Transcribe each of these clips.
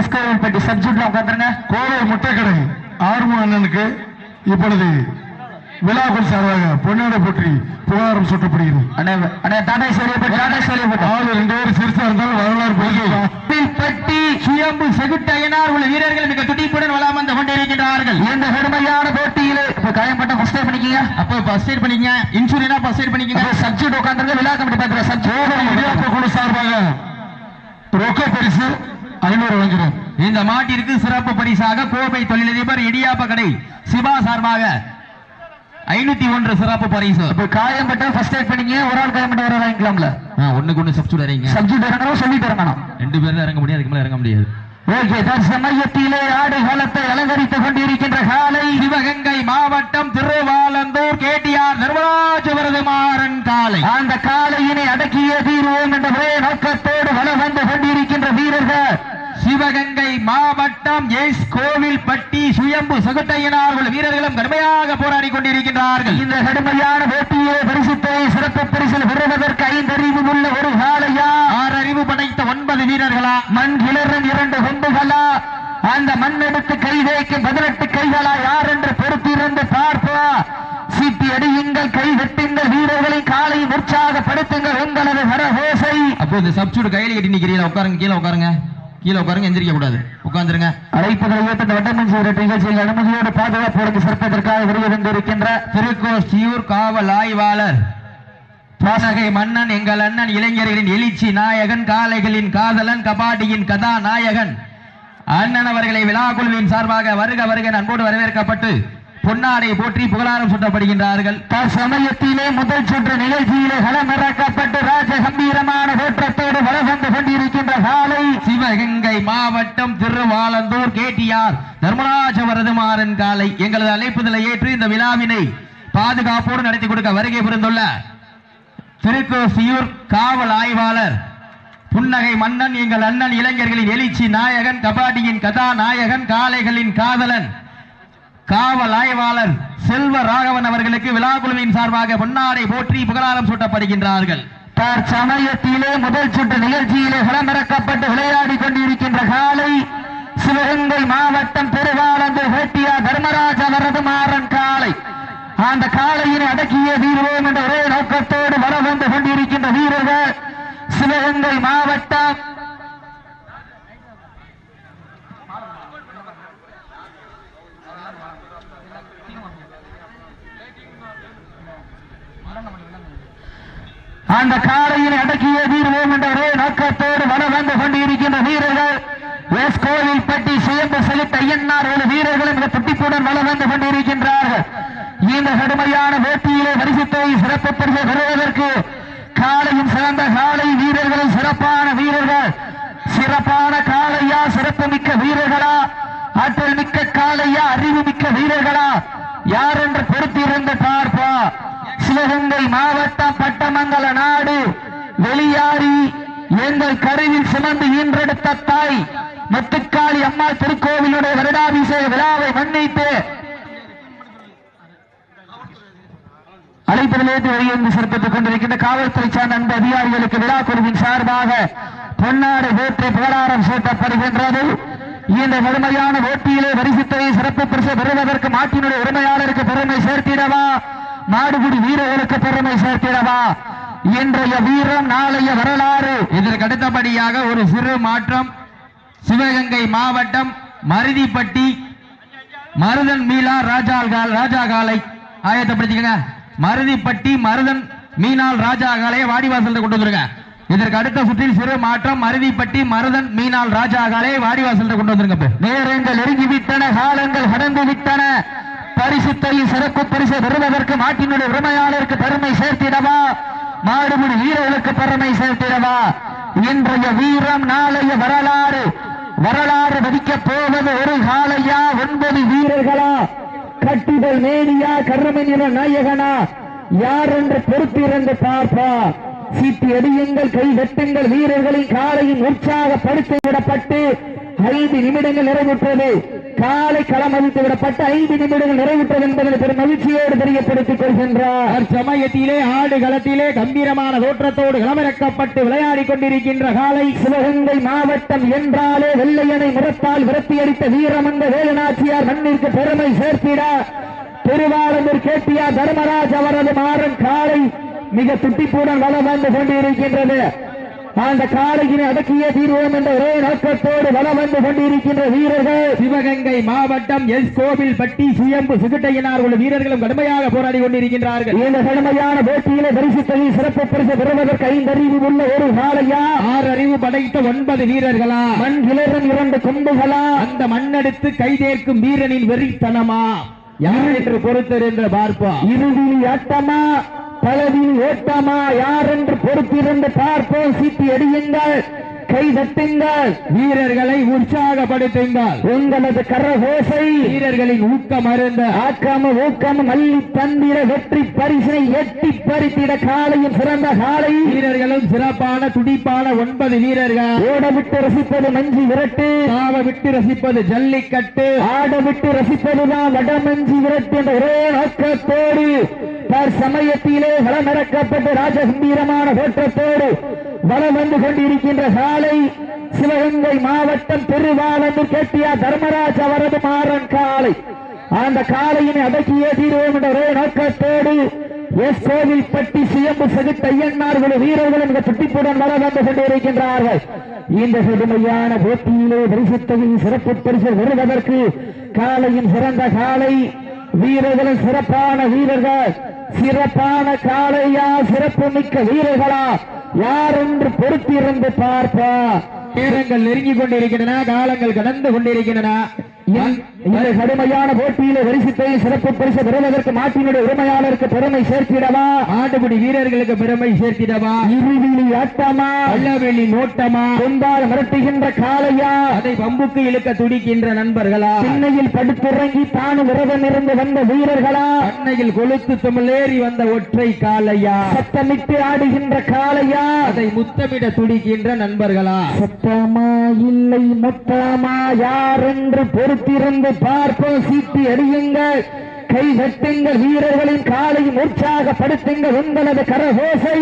எஸ்கோவில்பட்டி சப்ஜூட்ல உட்காந்துருங்க கோவை முட்டைக்கடை ஆறுமு அண்ணனுக்கு இப்பொழுது விழாக்கள் சார்பாக பொன்னாடை போற்றி புகாரம் சுட்டப்படுகிறது. சிறுசா இருந்தாலும் வரலாறு பட்டி சுயம்பு செகுட்டையனார் உள்ள வீரர்கள் மிக துடிப்புடன் வளம் வந்து கொண்டிருக்கின்றார்கள். இந்த கடுமையான போட்டியிலே இப்ப காயம்பட்ட ஃபர்ஸ்ட் எய்ட் பண்ணிக்கங்க. அப்ப ஃபர்ஸ்ட் எய்ட் பண்ணிக்கங்க. இன்சூரன்ஸ் ஃபர்ஸ்ட் எய்ட் பண்ணிக்கங்க. சப்ஜூட் உட்கார்ந்து விழா கமிட்டி பாத்துற கோவை சப்ஜூட் இடியாப்ப குழு சார்பாக ரொக்க பரிசு. ஐநூறு வழங்குகிறேன் இந்த மாட்டிற்கு சிறப்பு பரிசாக கோவை தொழிலதிபர் இடியாப்ப கடை சிவா சார்பாக ஐநூத்தி ஒன்று சிறப்பு பரிசு. இப்ப காயம்பட்ட ஃபர்ஸ்ட் எய்ட் பண்ணீங்க ஒரு ஆள் காயம்பட்ட வர வாங்கிக்கலாம்ல? ஒண்ணுக்கு ஒண்ணு சப்ஸ்டியூட் இறங்க சப்ஜூட் இறங்கணும் சொல்லிட்டு இறங்கணும் ரெண்டு பேரும் இறங்க முடியாது அதுக்கு மேல இறங்க முடியாது. ஓகே தற்சமயத்திலே ஆடு காலத்தை அலங்கரித்துக் கொண்டிருக்கின்ற காலை சிவகங்கை மாவட்டம் திருவாலந்தூர் கேடிஆர் நிர்மலாஜவரது மாறன் காலை. அந்த காலையினை அடக்கிய தீர்வோம் என்ற ஒரே நோக்கத்தோடு வந்து கொண்டிருக்கின்ற வீரர்கள். சிவகங்கை மாவட்டம் எஸ் கோவில்பட்டி சுயம்பு சகுட்டையினார் உள்ள வீரர்களும் கடுமையாக போராடி கொண்டிருக்கின்றார்கள். இந்த கடுமையான போட்டியை பரிசுத்தை சிறப்பு பரிசில் பெறுவதற்கு ஐந்தறிவு உள்ள ஒரு காலையா ஆறு அறிவு படைத்த ஒன்பது வீரர்களா? மண் கிளறும் இரண்டு கொம்புகளா? அந்த மண் எடுத்து கை வைக்கும் பதினெட்டு கைகளா? யார் என்று பொறுத்திருந்து பார்ப்போம் சீட்டி அடியுங்கள் கை வெட்டுங்கள் வீரர்களை காலை உற்சாகப்படுத்துங்கள் உங்களது கரகோசை அப்போ இந்த சப்ஸ்டியூட் கையில கட்டி நிக்கிறீங்களா? உட்காருங்க கீழே உட்காருங்க. கீழே உட்காருங்க எந்திரிக்க கூடாது. உட்காந்துருங்க அழைப்புகளை ஏற்ற வட்டமஞ்சி நிகழ்ச்சியில் அனுமதியோடு பாதுகாப்போடு சிறப்பதற்காக வருகின்றிருக்கின்ற திருக்கோஷ்டியூர் காவல் ஆய்வாளர். பாசகை மன்னன் எங்கள் அண்ணன் இளைஞர்களின் எழுச்சி நாயகன் காளைகளின் காதலன் கபாடியின் கதாநாயகன். அண்ணன் அவர்களை விழா குழுவின் சார்பாக வருக வருக அன்போடு வரவேற்கப்பட்டு பொன்னாடை போற்றி புகழாரம் சுட்டப்படுகின்றார்கள். தற்சமயத்திலே முதல் சுற்று நிகழ்ச்சியிலே களமிறக்கப்பட்டு ராஜ கம்பீரமான தோற்றத்தோடு வளம் வந்து கொண்டிருக்கின்ற காலை சிவகங்கை மாவட்டம் திருவாலந்தூர் கேடிஆர் தர்மராஜ வரதுமாறன் காலை. எங்களது அழைப்புதலை ஏற்று இந்த விழாவினை பாதுகாப்போடு நடத்தி கொடுக்க வருகை புரிந்துள்ள திருக்கோசியூர் காவல் ஆய்வாளர் புன்னகை மன்னன் எங்கள் அண்ணன் இளைஞர்களின் எழுச்சி நாயகன் கபாடியின் கதாநாயகன் காளைகளின் காதலன் காவல் ஆய்வாளர் செல்வ ராகவன் அவர்களுக்கு விழா குழுவின் சார்பாக பொன்னாடை போற்றி புகழாரம் சூட்டப்படுகின்றார்கள். தற்சமயத்திலே முதல் சுற்று நிகழ்ச்சியிலே களமிறக்கப்பட்டு விளையாடி கொண்டிருக்கின்ற காலை சிவகங்கை மாவட்டம் பெருவாளந்து ஹேட்டியா தர்மராஜ அவரது மாறன் காலை. அந்த காளையினை அடக்கிய தீர்வோம் என்ற ஒரே நோக்கத்தோடு வர வந்து கொண்டிருக்கின்ற வீரர்கள் சிவகங்கை மாவட்டம் அந்த காலையில் அடக்கிய வீடுவோம் என்ற ஒரே நோக்கத்தோடு வர வந்து கொண்டிருக்கின்ற வீரர்கள் எஸ் கோவில்பட்டி சுயம்பு செலுத்த ஐயன்னார் ஒரு வீரர்களும் இந்த துட்டிப்புடன் வள வந்து கொண்டிருக்கின்றார்கள். இந்த கடுமையான வேட்டியிலே வரிசத்தை சிறப்பு பரிசு பெறுவதற்கு காலையும் சிறந்த காளை வீரர்களும் சிறப்பான வீரர்கள். சிறப்பான காலையா சிறப்பு மிக்க வீரர்களா? ஆற்றல் மிக்க காளையா அறிவு மிக்க வீரர்களா? யார் என்று பொறுத்திருந்து பார்ப்பா சிவகங்கை மாவட்டம் பட்டமங்கல நாடு வெளியாரி எங்கள் கருவில் சுமந்து ஈன்றெடுத்த தாய் முத்துக்காளி அம்மா திருக்கோவிலுடைய வருடாபிஷேக விழாவை முன்னிட்டு அழைப்பதிலேந்து வெளியேந்து சிறப்பித்துக் கொண்டிருக்கின்ற காவல்துறை சார்ந்த அந்த அதிகாரிகளுக்கு விழா குழுவின் சார்பாக பொன்னாடு போற்றி புகழாரம் சூட்டப்படுகின்றது. இந்த கடுமையான போட்டியிலே வரிசித்தவை சிறப்பு பரிசு பெறுவதற்கு மாட்டினுடைய உரிமையாளருக்கு பெருமை சேர்த்திடவா? மாடுபிடி வீரர்களுக்கு பெருமை சேர்த்திடவா? இன்றைய வீரம் நாளைய வரலாறு. இதற்கு அடுத்தபடியாக ஒரு சிறு மாற்றம். சிவகங்கை மாவட்டம் மருதிப்பட்டி மருதன் மீலா ராஜா ராஜா காலை ஆயத்தப்படுத்திக்கங்க. மருதிப்பட்டி மருதன் மீனால் ராஜா காலையை வாடிவாசல்ல கொண்டு வந்துருங்க. இதற்கு அடுத்த சுற்றில் சிறு மாற்றம். மருதிப்பட்டி மருதன் மீனால் ராஜா காலையை வாடிவாசல்ல கொண்டு வந்துருங்க. நேரங்கள் நெருங்கி விட்டன காலங்கள் கடந்து விட்டன பரிசுத்தையும் சிறப்பு பரிசு பெறுவதற்கு மாட்டினுடைய உரிமையாளருக்கு பெருமை சேர்த்திடவா? மாடுமுடி வீரர்களுக்கு பெருமை சேர்த்திடவா? இன்றைய வீரம் நாளைய வரலாறு. வரலாறு வதிக்கப் போவது ஒரு காலையா? ஒன்பது வீரர்களா? கட்டிதல் மேனியா? கர்மநிற நாயகனா? யார் என்று பொறுத்திருந்து பார்ப்பா. சீட்டி அடியுங்கள் கை வெட்டுங்கள். வீரர்களின் காலையும் உற்சாகப்படுத்தி விடப்பட்டு ஐந்து நிமிடங்கள் நிறைவுற்றது. காலை களம் அழித்து விடப்பட்ட ஐந்து நிமிடங்கள் நிறைவுற்றது என்பதை பெரும் மகிழ்ச்சியோடு தெரியப்படுத்திக் கொள்கின்றார். சமயத்திலே ஆடு களத்திலே கம்பீரமான தோற்றத்தோடு களமிறக்கப்பட்டு விளையாடிக் கொண்டிருக்கின்ற காலை. சிவகங்கை மாவட்டம் என்றாலே வெள்ளையனை முரத்தால் விரட்டியடித்த வீரமங்க வேலுநாச்சியார் மண்ணிற்கு பெருமை சேர்த்திட. திருவாரூர் கேட்டியார் தர்மராஜ் அவரது மாறன் காலை மிக துட்டிப்புடன் வளம் வந்து கொண்டிருக்கின்றது. அந்த காலையினை அடக்கிய தீர்வோம் என்ற ஒரே நோக்கத்தோடு வளம் வந்து கொண்டிருக்கின்ற வீரர்கள். சிவகங்கை மாவட்டம் எஸ் கோவில்பட்டி சுயம்பு சிகிட்டையினார் உள்ள வீரர்களும் கடுமையாக போராடி கொண்டிருக்கின்றார்கள். இந்த கடுமையான போட்டியிலே பரிசுத்ததை சிறப்பு பரிசு பெறுவதற்கு ஐந்தறிவு உள்ள ஒரு காலையா ஆறு அறிவு படைத்த ஒன்பது வீரர்களா? மண் கிளறன் இரண்டு கொம்புகளா? அந்த மண்ணெடுத்து கைதேர்க்கும் வீரனின் வெறித்தனமா? யார் என்று பொறுத்திருந்த பார்ப்போம். இருவிழி ஆட்டமா? பலவிழி ஓட்டமா யார் என்று பொறுத்திருந்து பார்ப்போம். சீட்டி அடியுங்கள் கை தட்டுங்கள். வீரர்களை உற்சாகப்படுத்துங்கள். உங்களது கரகோசை வீரர்களின் ஊக்கம் அருந்த. ஆக்காம ஊக்கம் மல்லி தந்திர வெற்றி பரிசினை எட்டி பறித்திட காலையும் சிறந்த காலை. வீரர்களும் சிறப்பான துடிப்பான ஒன்பது வீரர்கள். ஓட விட்டு ரசிப்பது மஞ்சி விரட்டு. தாவ விட்டு ரசிப்பது ஜல்லிக்கட்டு. ஆட விட்டு ரசிப்பதுதான் வடமஞ்சி விரட்டு என்ற ஒரே நோக்கத்தோடு சமயத்திலே வளமிறக்கப்பட்டு ராஜகம்பீரமான தோற்றத்தோடு வளம் வந்து கொண்டிருக்கின்ற சாலை சிவகங்கை மாவட்டம் திருவாளந்தூர் கேட்டியா தர்மராஜ் அவரது மாறன் காலை. அந்த காலையினை அடக்கிய தீர்வோம் என்ற ஒரே நோக்கத்தோடு எஸ் கோவில்பட்டி சுயம்பு சகித்த ஐயன்னார்கள் வீரர்களும் இந்த துட்டிப்புடன் வர வந்து கொண்டிருக்கின்றார்கள். இந்த கடுமையான போட்டியிலே பரிசுத்தையும் சிறப்பு பரிசு வருவதற்கு காலையின் சிறந்த காலை வீரர்களும் சிறப்பான வீரர்கள். சிறப்பான காளையா சிறப்பு மிக்க வீரர்களா யார் என்று பொறுத்திருந்து பார்ப்பா நேரங்கள் நெருங்கிக் கொண்டிருக்கின்றன காலங்கள் கடந்து கொண்டிருக்கின்றன. இந்த- கடுமையான போட்டியிலே வரிசத்தை சிறப்பு பரிசு பெறுவதற்கு மாட்டினுடைய உரிமையாளருக்கு பெருமை சேர்த்திடவா? ஆட்டுப்படி வீரர்களுக்கு பெருமை சேர்த்திடவா? இருவிழி ஆட்டமா? பள்ளவெளி நோட்டமா கொண்டால் மிரட்டுகின்ற காளையா? அதை பம்புக்கு இழுக்க துடிக்கின்ற நண்பர்களா? திண்ணையில் படுத்துறங்கி தானு விரதம் இருந்து வந்த வீரர்களா? அன்னையில் கொளுத்து துமலேறி வந்த ஒற்றை காலையா சத்தமிட்டு ஆடுகின்ற காளையா? அதை முத்தமிட துடிக்கின்ற நண்பர்களா? சத்தமா இல்லை மொத்தமா? யார் என்று பொறுத்திருந்து பார்ப்போம் சீட்டி அடியுங்கள் கை கட்டுங்கள் வீரர்களின் காலையும் உற்சாகப்படுத்துங்கள் உங்களது கரகோசை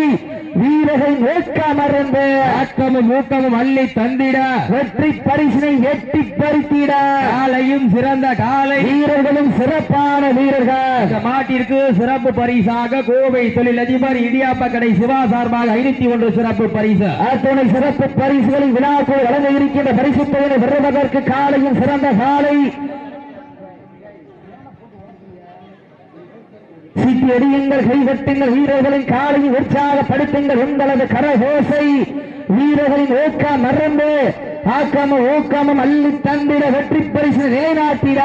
வீரர்கள் நோக்காமருந்து ஆக்கமும் ஊக்கமும் அள்ளி தந்திட. வெற்றி பரிசினை எட்டி பறித்திட. காலையும் சிறந்த காலை. வீரர்களும் சிறப்பான வீரர்கள். இந்த மாட்டிற்கு சிறப்பு பரிசாக கோவை தொழிலதிபர் இடியாப்ப கடை சிவா சார்பாக ஐநூத்தி ஒன்று சிறப்பு பரிசு. அத்துணை சிறப்பு பரிசுகளை விழாக்குள் வழங்க இருக்கின்ற பரிசு தொகையை பெறுவதற்கு காலையும் சிறந்த காலை. சீட்டி அடியுங்கள் கைதட்டுங்கள் வீரர்களின் காலையும் உற்சாகப்படுத்துங்கள். உங்களது கரகோசை வீரர்களின் ஊக்கம் மறந்து ஆக்கமும் ஊக்கமும் அள்ளி தந்திட வெற்றி பரிசு நிலைநாட்டிட.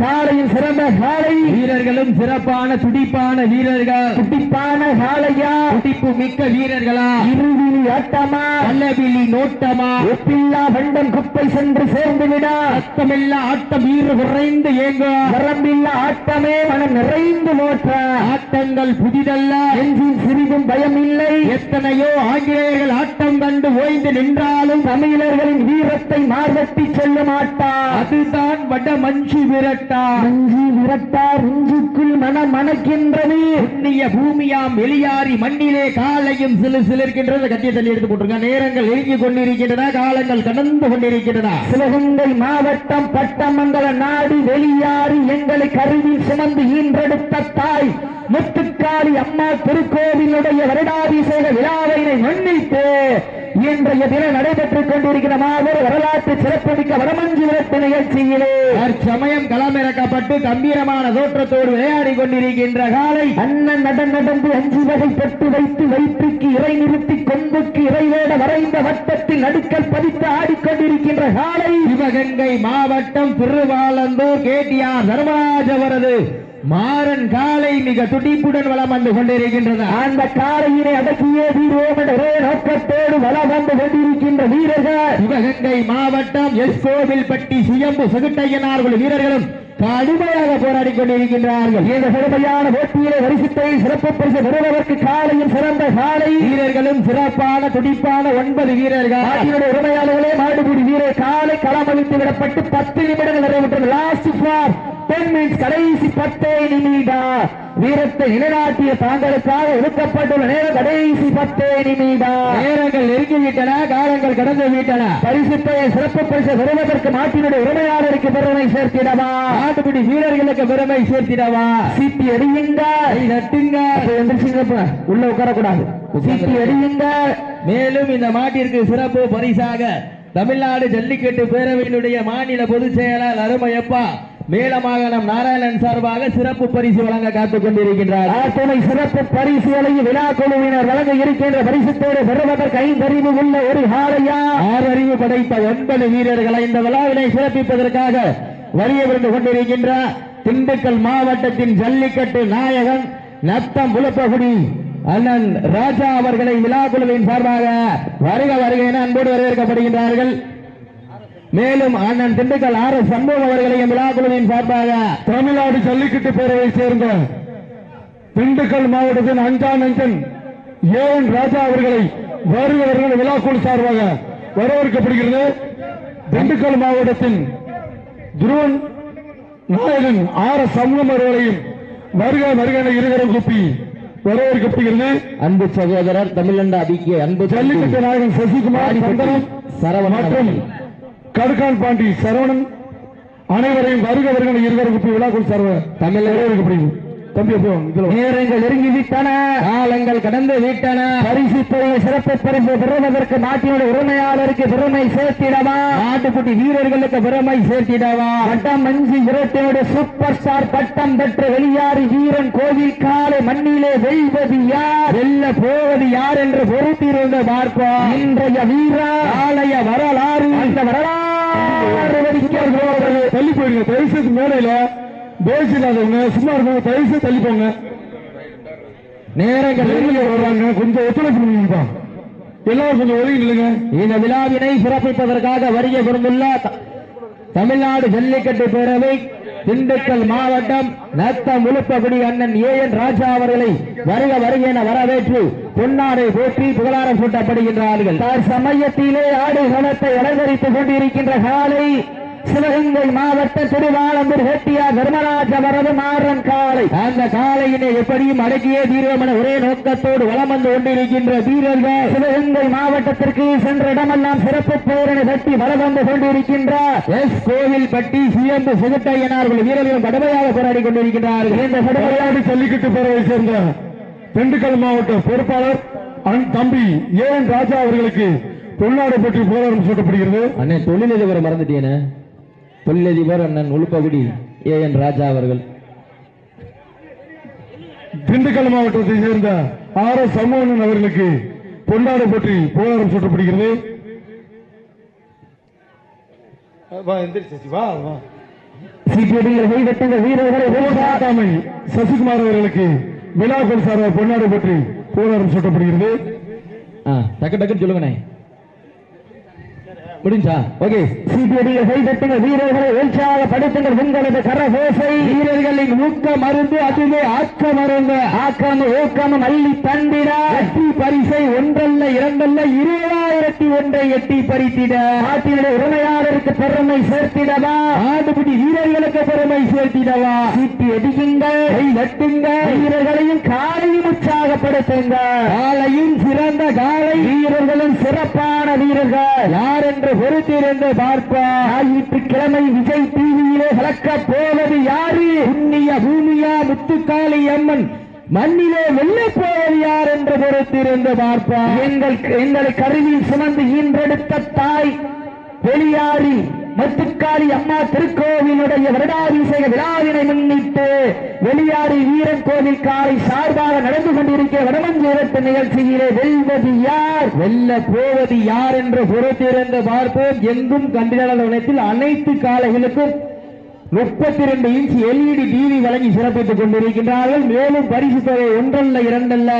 காலையும் சிறந்த காலை வீரர்களும் சிறப்பான துடிப்பான வீரர்கள். துடிப்பான காளையா? துடிப்பு மிக்க வீரர்களா? இருவிழி ஆட்டமா? பல்லவிழி நோட்டமா? ஒப்பில்லா வண்டம் குப்பை சென்று சேர்ந்து விட அத்தமில்லா ஆட்டம் வீறு குறைந்து ஏங்க வரம்பில்லா ஆட்டமே மனம் நிறைந்து நோற்ற. ஆட்டங்கள் புதிதல்ல. நெஞ்சில் சிறிதும் பயம் இல்லை எத்தனையோ ஆங்கிலேயர்கள் ஆட்டம் கண்டு ஓய்ந்து நின்றாலும் தமிழர்களின் வீரத்தை மார்வட்டி செல்ல மாட்டார் அதுதான் வட மஞ்சு விரட்டா. நெஞ்சி விரட்டார் நெஞ்சுக்குள் மனம் மணக்கின்றது புண்ணிய பூமியாம் வெளியாரி மண்ணிலே காலையும் சிலு சிலிர்க்கின்றது. கத்திய தள்ளி எடுத்து போட்டிருக்க நேரங்கள் நெருங்கிக் கொண்டிருக்கின்றன. காலங்கள் கடந்து கொண்டிருக்கின்றன. சிவகங்கை மாவட்டம் பட்டமங்கல நாடு வெளியாறி எங்களை கருவில் சுமந்து ஈன்றெடுத்த தாய் முத்துக்காளி அம்மா திருக்கோவிலுடைய வருடாபிஷேக விழாவினை முன்னிட்டு இன்றைய தினம் நடைபெற்றுக் கொண்டிருக்கிற மாபெரும் வரலாற்று சிறப்புமிக்க வடமஞ்சு விரட்டு நிகழ்ச்சியிலே தற்சமயம் களமிறக்கப்பட்டு கம்பீரமான தோற்றத்தோடு விளையாடி கொண்டிருக்கின்ற காலை அண்ணன் நடன் நடந்து அஞ்சு வகை பெட்டு வைத்து வயிற்றுக்கு இறை நிறுத்தி கொம்புக்கு இறைவேட வரைந்த வட்டத்தில் நடுக்கல் பதித்து ஆடிக்கொண்டிருக்கின்ற காலை சிவகங்கை மாவட்டம் திருவாலந்தூர் கேடிஆர் தர்மராஜ் அவரது மாறன் காலை மிக துடிப்புடன் வலம் வந்து கொண்டிருக்கின்றது. அந்த காலையினை அடக்கியே தீர்வோம் என்ற நோக்கத்தோடு வளம் வந்து கொண்டிருக்கின்ற வீரர்கள். சிவகங்கை மாவட்டம் எஸ் கோவில்பட்டி சுயம்பு செகுட்டையனார்கள் வீரர்களும் கடுமையாக போராடி கொண்டிருக்கின்றார்கள். இந்த கடுமையான போட்டியிலே வரிசத்தை சிறப்பு பரிசு பெறுவதற்கு காலையும் சிறந்த காலை. வீரர்களும் சிறப்பான துடிப்பான ஒன்பது வீரர்கள். நாட்டினுடைய உரிமையாளர்களே மாடுபிடி வீரர் காலை களமளித்து விடப்பட்டு பத்து நிமிடங்கள் நிறைவுற்றது. லாஸ்ட் ஃபார் மினிட்ஸ் கடைசி பத்தே நிமிடம் வீரத்தை நிலைநாட்டிய தாங்களுக்காக ஒதுக்கப்பட்டுள்ள நேரம் கடைசி பத்தே நிமிடம் நேரங்கள் நெருங்கிவிட்டன காலங்கள் கடந்து விட்டன பரிசுத்தை சிறப்பு பரிசு பெறுவதற்கு நாட்டினுடைய உரிமையாளருக்கு பெருமை சேர்த்திடவா? நாட்டுப்பிடி வீரர்களுக்கு பெருமை சேர்த்திடவா? சீட்டி எறியுங்க. கை தட்டுங்க. அப்ப எந்திரிச்சுங்கப்பா. உள்ள உட்காரக்கூடாது. சீட்டி எறியுங்க. மேலும் இந்த மாட்டிற்கு சிறப்பு பரிசாக தமிழ்நாடு ஜல்லிக்கட்டு பேரவையினுடைய மாநில பொதுச் செயலாளர் அருமையப்பா மேலமாகாணம் நாராயணன் சார்பாக சிறப்பு பரிசு வழங்க காத்துக் கொண்டிருக்கின்றார். சிறப்பு பரிசுகளையும் விழா குழுவினர் வழங்க இருக்கின்ற பரிசுத்தோடு பெறுவதற்கு ஐந்தறிவு உள்ள ஒரு ஹாலையா ஆறறிவு படைத்த ஒன்பது வீரர்களை இந்த விழாவினை சிறப்பிப்பதற்காக வரிய விருந்து கொண்டிருக்கின்ற திண்டுக்கல் மாவட்டத்தின் ஜல்லிக்கட்டு நாயகன் நத்தம் புலப்பகுடி அண்ணன் ராஜா அவர்களை விழா குழுவின் சார்பாக வருக வருக என அன்போடு வரவேற்கப்படுகின்றார்கள். மேலும் அண்ணன் திண்டுக்கல் ஆர் எஸ் சண்முகம் அவர்களையும் விழா குழுவின் சார்பாக தமிழ்நாடு ஜல்லிக்கட்டு பேரவை சேர்ந்த திண்டுக்கல் மாவட்டத்தின் அஞ்சாம் நஞ்சன் ஏஎன் ராஜா அவர்களை வருக வருகிற விழாக்குழு சார்பாக வரவேற்கப்படுகிறது. திண்டுக்கல் மாவட்டத்தின் துருவன் நாயகன் ஆர் எஸ் சமூகம் அவர்களையும் வருக வருக என இருகரம் கூப்பி வரவேற்கப்படுகிறது. அன்பு சகோதரர் தமிழண்ட அபிக்கு அன்பு ஜல்லிக்கட்டு நாயகன் சசிகுமார் சரவணன் மற்றும் கடுக்கான் பாண்டி சரவணன் அனைவரையும் வருக வருக என இருகரம் கூப்பி விழாக்குழு சார்பாக தமிழக வரவேற்கப்படுகிறது தம்பி அப்போ இதுல வா. நேரங்கள் நெருங்கி விட்டன. காலங்கள் கடந்து விட்டன. பரிசு பெரிய சிறப்பு பரிசு பெறுவதற்கு நாட்டினுடைய உரிமையாளருக்கு பெருமை சேர்த்திடவா? நாட்டுக்குட்டி வீரர்களுக்கு பெருமை சேர்த்திடவா? பட்டம் மஞ்சி விரட்டினுடைய சூப்பர் ஸ்டார் பட்டம் பெற்ற வெளியாறு வீரன் கோவில் காலை மண்ணிலே வெல்வது யார்? வெல்ல போவது யார் என்று பொறுத்திருந்து பார்ப்போம். இன்றைய வீரா ஆலய வரலாறு. அந்த வரலாறு. தள்ளி போயிருங்க தயவு செய்து மேலையில பேசி இல்லாதவங்க சும்மா இருக்கவங்க தயவு செய்து தள்ளி போங்க நேரங்கள் வெளியில வர்றாங்க. கொஞ்சம் ஒத்துழைப்பு எல்லாரும் கொஞ்சம் ஒதுங்கி நில்லுங்க. இந்த விழாவினை சிறப்பிப்பதற்காக வருகை புரிந்துள்ள தமிழ்நாடு ஜல்லிக்கட்டு பேரவை திண்டுக்கல் மாவட்டம் நத்தம் உளுப்பகுடி அண்ணன் ஏ என் ராஜா அவர்களை வருக வருக என வரவேற்று பொன்னாடை போற்றி புகழாரம் சூட்டப்படுகின்றார்கள். சமயத்திலே ஆடுகளத்தை அலங்கரித்துக் கொண்டிருக்கின்ற காலை சிவகங்கை மாவட்ட திருவாளம்பூர் ஹெட்டியார் தர்மராஜ வரது மாறன் காலை அந்த காலையினை எப்படியும் அடக்கியே தீர்வோம் என ஒரே நோக்கத்தோடு வலம் வந்து கொண்டிருக்கின்ற வீரர்கள். சிவகங்கை மாவட்டத்திற்கு சென்ற இடமெல்லாம் சிறப்பு பேரணி கட்டி வர வந்து கொண்டிருக்கின்றார். எஸ் கோவில்பட்டி சிஎம்பு சிகட்டையனார்கள் வீரர்களும் கடுமையாக போராடி கொண்டிருக்கின்றார்கள். இந்த கடுமையான தமிழ்நாடு ஜல்லிக்கட்டு பேரவை சேர்ந்த? திண்டுக்கல் மாவட்ட பொறுப்பாளர் அன் தம்பி ஏஎன் ராஜா அவர்களுக்கு பொன்னாடு பற்றி போராட்டம் சூட்டப்படுகிறது. அண்ணன் தொழிலதிபரை மறந்துட்டேனே தொழிலதிபர் அண்ணன் உளுப்பகுடி ஏ என் ராஜா அவர்கள். திண்டுக்கல் மாவட்டத்தை சேர்ந்த ஆர் எஸ் சமூகன் அவர்களுக்கு பொன்னாடு பற்றி போராட்டம் சூட்டப்படுகிறது. சசிகுமார் அவர்களுக்கு சார்பாக பொன்னாடு பற்றி போராட்டம் சூட்டப்படுகிறது. டக்கு டக்குன்னு சொல்லுங்கண்ணே. முடிஞ்சா? ஓகே. சிபிடியில் கைவிட்டுங்க வீரர்களை உற்சாகப்படுத்துங்கள் உங்களது கரகோசை. வீரர்களின் ஊக்க மருந்து அதுவே ஆக்க மருந்து. ஆக்கம் ஊக்கம் அள்ளி தந்திட. எட்டி பரிசை ஒன்றல்ல இரண்டல்ல இருபதாயிரத்தி ஒன்றை எட்டி பறித்திட. நாட்டினுடைய உரிமையாளருக்கு பெருமை சேர்த்திடவா? ஆடுபிடி வீரர்களுக்கு பெருமை சேர்த்திடவா? சீட்டி தட்டுங்க வீரர்களையும் காலையும் உற்சாகப்படுத்துங்க. காலையும் சிறந்த காலை. வீரர்களும் சிறப்பான வீரர்கள். யார் என்று பொறுத்திருந்து பார்ப்போம். ஞாயிற்றுக்கிழமை விஜய் டிவியிலே கலக்க போவது யாரு? புண்ணிய பூமியா முத்துக்காளி அம்மன் மண்ணிலே வெல்ல போவது யார் என்று பொறுத்திருந்து பார்ப்போம். எங்கள் எங்களை கருவில் சுமந்து ஈன்றெடுத்த தாய் வெளியாரி முத்துக்காளி அம்மா திருக்கோவிலுடைய வருடாபிஷேக விழாவினை முன்னிட்டு வெளியாரி வீரன் கோவில் காலை சார்பாக நடந்து கொண்டிருக்கிற வடமஞ்சேரத்து நிகழ்ச்சியிலே வெல்வது யார்? வெல்ல போவது யார் என்று பொறுத்திருந்து பார்ப்போம். எங்கும் கண்டிடத்தில் அனைத்து காளைகளுக்கும் முப்பத்தி ரெண்டு இன்ச் எல்இடி டிவி வழங்கி சிறப்பித்துக் கொண்டிருக்கின்றார்கள். மேலும் பரிசு தொகை ஒன்றல்ல இரண்டல்ல.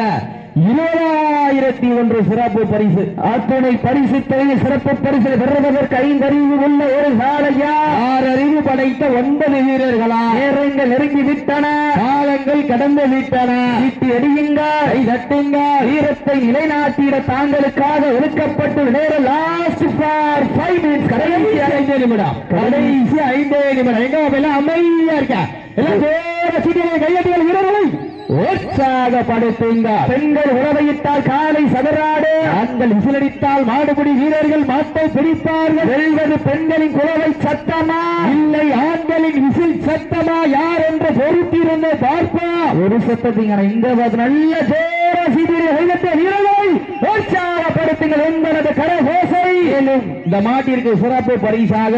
இருபதாயிரத்தி ஒன்று சிறப்பு பரிசு. அத்தனை பரிசு தொகை சிறப்பு பரிசு பெறுவதற்கு ஐந்தறிவு உள்ள ஒரு சாலையா? ஆறறிவு படைத்த ஒன்பது வீரர்களா? நேரங்கள் நெருங்கி விட்டன காலங்கள் கடந்து விட்டன வீட்டு எடியுங்க தட்டுங்க. வீரத்தை நிலைநாட்டிட தாங்களுக்காக ஒதுக்கப்பட்டு நேரம் லாஸ்ட் ஃபார் ஃபைவ் மினிட்ஸ் கடைசி ஐந்து நிமிடம். கடைசி ஐந்தே நிமிடம். எங்க அமைதியா இருக்க. எல்லாம் கையெட்டிகள் வீரர்களை. உற்சாகப்படுத்துங்க பெண்கள் உறவையிட்டால் காலை சதராடு ஆண்கள் விசிலடித்தால் மாடுபிடி வீரர்கள் மாட்டை பிடிப்பார்கள். வெல்வது பெண்களின் குறவை சத்தமா? இல்லை ஆண்களின் விசில் சத்தமா? யார் என்று பொறுத்திருந்து பார்ப்பா ஒரு சத்தத்திங்க இந்த நல்ல ஜோர சீட்டியை கையெட்டிய வீரர்களை உற்சாகப்படுத்துங்கள் என்பது கரகோசை. இந்த மாட்டிற்கு சிறப்பு பரிசாக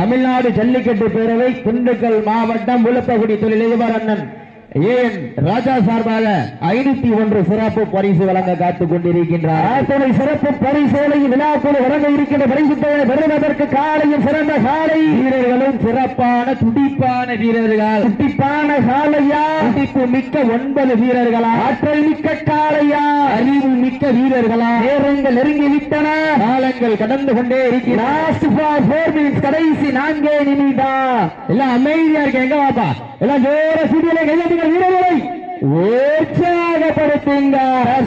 தமிழ்நாடு ஜல்லிக்கட்டு பேரவை திண்டுக்கல் மாவட்டம் உளுப்பகுடி தொழிலதிபர் அண்ணன் ஏன் ராஜா சார்பாக ஐநூத்தி ஒன்று சிறப்பு பரிசு வழங்க காத்துக் கொண்டிருக்கின்றார். சிறப்பு பரிசோலை விழாக்குழு வழங்க இருக்கின்ற பரிசு பெறுவதற்கு காலையும் சிறந்த காலை. வீரர்களும் சிறப்பான துடிப்பான வீரர்கள். துடிப்பான காலையா? துடிப்பு மிக்க ஒன்பது வீரர்களா? ஆற்றல் மிக்க காலையா? அறிவு மிக்க வீரர்களா? நேரங்கள் நெருங்கி விட்டன காலங்கள் கடந்து கொண்டே இருக்கிற லாஸ்ட் ஃபார் ஃபோர் மினிட்ஸ் கடைசி நான்கே நிமிடம். எல்லாம் அமைதியா இருக்கு எங்க வாப்பா? எல்லாம் ஜோர சீடியில கையெழுத்துங்கள் வீரர்களை உற்சாகப்படுத்துங்க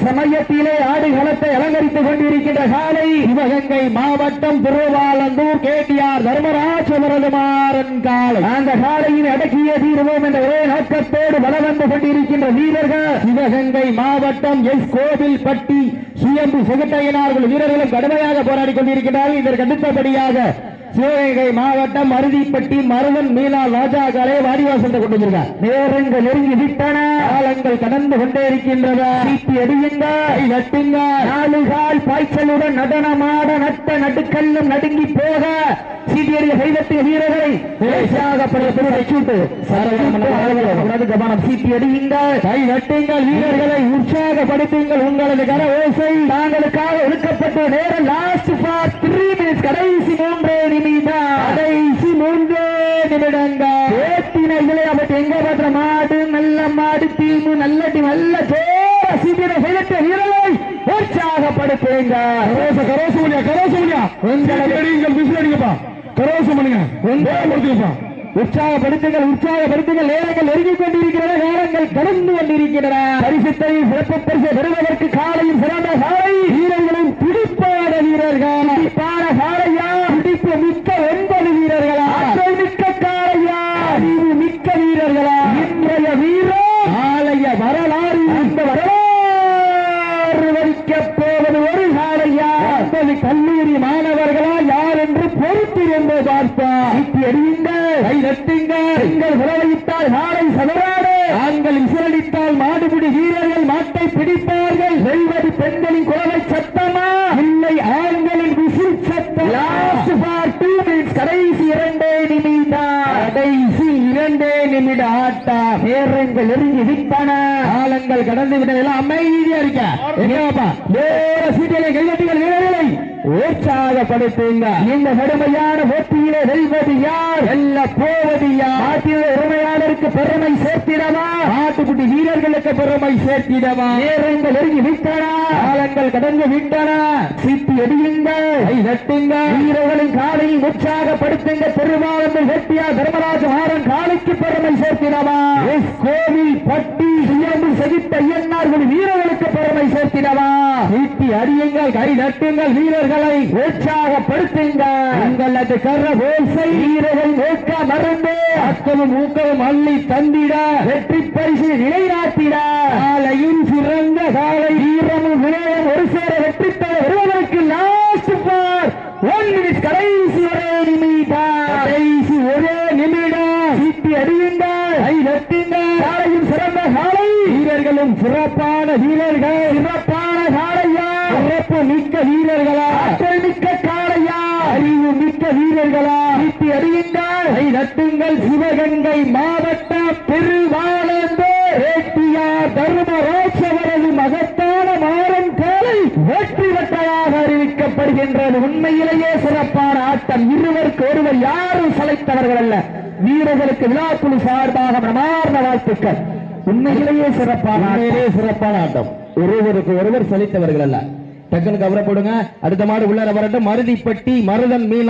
சமயத்திலே ஆடுகளத்தை அலங்கரித்துக் கொண்டிருக்கின்ற காலை சிவகங்கை மாவட்டம் திருவாலந்தூர் கேடிஆர் தர்மராஜ வரதுமாறன் காலை. அந்த காலையில் அடக்கிய தீர்வோம் என்ற ஒரே நோக்கத்தோடு வளம் வந்து கொண்டிருக்கின்ற வீரர்கள். சிவகங்கை மாவட்டம் எஸ். கோவில் பட்டி சுயம்பு செகட்டையனார்கள் வீரர்களும் கடுமையாக போராடி கொண்டிருக்கிறார்கள் இதற்கு அடுத்தபடியாக சிவகங்கை மாவட்டம் அருதிப்பட்டி மருதன் மீனா ராஜாக்களே வாடிவாசல் கொண்டு வந்திருக்கார். நேரங்கள் நெருங்கி விட்டன காலங்கள் கடந்து கொண்டே இருக்கின்றன. சீட்டி அடியுங்க நட்டுங்க நாலு கால் பாய்ச்சலுடன் நடனமாட நட்ட நடுக்கல்லும் நடுங்கி போக. சீட்டியடிய கைதட்டிய வீரர்களை கவனம் சீட்டி அடியுங்க கை நட்டுங்கள் வீரர்களை. உற்சாகப்படுத்துங்கள் உங்களது கர ஓசை. தாங்களுக்காக ஒதுக்கப்பட்ட நேரம் லாஸ்ட் ஃபார் த்ரீ மினிட்ஸ் கடைசி மூன்றே நிமிடம் கடைசி மூன்றே நிமிடங்கள். ஏத்தின விளையாட்டு எங்க பற்ற மாடு நல்ல மாடு டீமு நல்ல டீம் நல்ல ஜோர சீட்டியடை கைதட்டிய வீரர்களை உற்சாகப்படுத்துங்க. கரோச கரோச முடியா கரோச முடியா நீங்கள் விசில் அடிங்கப்பா. கரோசம் பண்ணுங்க கொடுத்துங்கப்பா. உற்சாகப்படுத்துங்கள் உற்சாகப்படுத்துங்கள் நேரங்கள் நெருங்கிக் கொண்டிருக்கின்றன நேரங்கள் கடந்து கொண்டிருக்கின்றன பரிசுத்தை சிறப்பு பரிசு பெறுவதற்கு காலையும் சிறந்த காலை. வீரர்களும் துடிப்பான வீரர்கள். துடிப்பான காலையா? மிக்க ஒன்பது வீரர்களா? ஆற்றல் மிக்க காலையா அறிவு மிக்க வீரர்களா? இன்றைய வீரர் ஆலய வரலாறு அந்த வரலாறு வரிக்கப் போவது ஒரு காலையா ஒன்பது கல்லூரி மாணவர்களா யார் என்று பொறுத்திருந்து பார்ப்பா சீட்டி அடியுங்கள் கை நட்டுங்கள் பெண்கள் உறவையிட்டால் காலை சதராடு ஆண்கள் விசிலடித்தால் மாடுபிடி வீரர்கள் மாட்டை பிடிப்பார்கள். வெல்வது பெண்களின் குரலை சத்தமா இல்லை ஆண்களின் விசில் சத்தம் லாஸ்ட் ஃபார் டூ மினிட்ஸ் கடைசி இரண்டே நிமிடம் கடைசி இரண்டே நிமிட ஆட்டம் நேரங்கள் நெருங்கி விட்டன காலங்கள் கடந்து விட்டன எல்லாம் அமைதியா இருக்க. என்னப்பா? வேற சீட்டிலே கையெட்டிகள் வீரர்களை. உற்சாகப்படுத்துங்க இந்த கடுமையான வெல்வது யார் வெல்ல போவது யார் நாட்டிலே உரிமையாளருக்கு பெருமை சேர்த்திடவா? நாட்டுக்குட்டி வீரர்களுக்கு பெருமை சேர்த்திடவா? நேரங்கள் நெருங்கி விட்டன. காலங்கள் கடந்து விட்டன. சீட்டி எடியுங்கள் கை தட்டுங்க வீரர்களின் காலையில் உற்சாகப்படுத்துங்க. பெருமாள் வெட்டியா தர்மராஜ மாறன் காலைக்கு பெருமை சேர்த்திடவா? கோவில் பட்டி சுயம்பு செகித்த ஐயன்னார்கள் வீரர்களுக்கு பெருமை சேர்த்திடவா? சீட்டி அடியுங்கள் கை தட்டுங்கள் வீரர்களை உற்சாகப்படுத்துங்க உங்களது கர ஓசை. வீரர்கள் நோக்க மறந்து. அக்கமும் ஊக்கமும் அள்ளி தந்திட. வெற்றி பரிசு நிலைநாட்டிட. காலையும் சிறந்த காலை வீரமும் வினயம் ஒரு சேர வெற்றி பெற வருவதற்கு லாஸ்ட் ஃபார் ஒன் மினிட் கடைசி ஒரே நிமிடம். கடைசி ஒரே நிமிடம். சீட்டி அடியுங்கள். கை நட்டுங்கள். காலையும் சிறந்த வீரர்களும் சிறப்பான வீரர்கள். சிறப்பான காலையா சிறப்பு மிக்க வீரர்களா. ஆற்றல் மிக்க காளையா. அறிவு மிக்க வீரர்களா. சீட்டி அடியுங்கள் கை நட்டுங்கள் சிவகங்கை மாவட்ட பெருவாளந்து ஏட்டியார் தர்மராட்சவரது மகத்தான மாறன் காலை வெற்றி பெற்றதாக அறிவிக்கப்படுகின்றது. உண்மையிலேயே சிறப்பான ஆட்டம். இருவருக்கு ஒருவர் யாரும் சளைத்தவர்கள் அல்ல. வீரர்களுக்கு விழாக்குழு சார்பாக பிரமார்ந்த வாழ்த்துக்கள். உண்மையிலேயே சிறப்பான உண்மையிலேயே சிறப்பான ஆட்டம். ஒருவருக்கு ஒருவர் சலித்தவர்கள் அல்ல. டக்குனு கவரப்படுங்க அடுத்த மாடு உள்ளார வரட்டும். மருதிப்பட்டி மருதன் மீனா